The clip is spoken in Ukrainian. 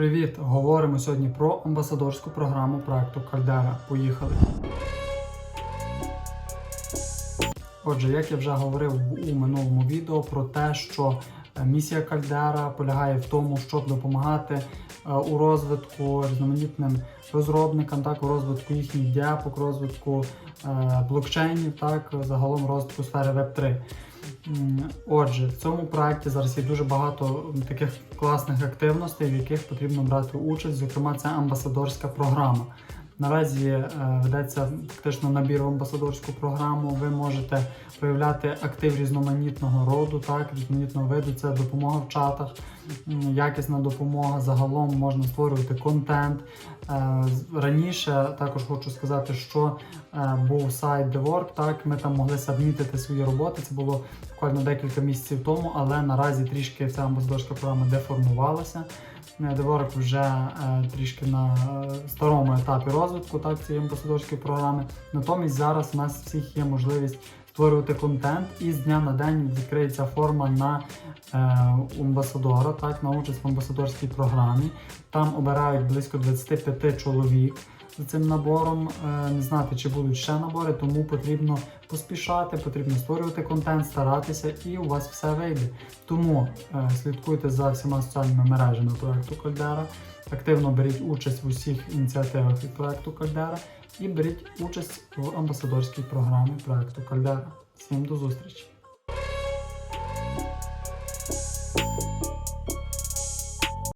Привіт! Говоримо сьогодні про амбасадорську програму проекту Кальдера. Поїхали! Отже, як я вже говорив у минулому відео про те, що е, місія Кальдера полягає в тому, щоб допомагати е, у розвитку різноманітним розробникам, так, у розвитку їхніх діапок, розвитку е, блокчейнів, так, загалом розвитку сфери Web3. Отже, в цьому проєкті зараз є дуже багато таких класних активностей, в яких потрібно брати участь. Зокрема, це амбасадорська програма. Наразі е, ведеться фактично набір в амбасадорську програму. Ви можете проявляти актив різноманітного роду, так, різноманітного виду. Це допомога в чатах, якісна допомога. Загалом можна створювати контент. Е, Раніше також хочу сказати, що е, був сайт The Work, так ми там могли сабмітити свої роботи. Це було буквально декілька місяців тому, але наразі трішки ця амбасадорська програма деформувалася. Work вже е, трішки на е, старому етапі розвитку так, цієї амбасадорської програми. Натомість зараз у нас всіх є можливість створювати контент, і з дня на день відкриється форма на е, амбасадора, так, на участь в амбасадорській програмі. Там обирають близько 25 чоловік за цим набором. Е, Не знати, чи будуть ще набори, тому потрібно поспішати, потрібно створювати контент, старатися, і у вас все вийде. Тому е, слідкуйте за всіма соціальними мережами проекту Кальдера. Активно беріть участь в усіх ініціативах від проекту Кальдера і беріть участь в амбасадорській програмі проекту Кальдера. Всім до зустрічі!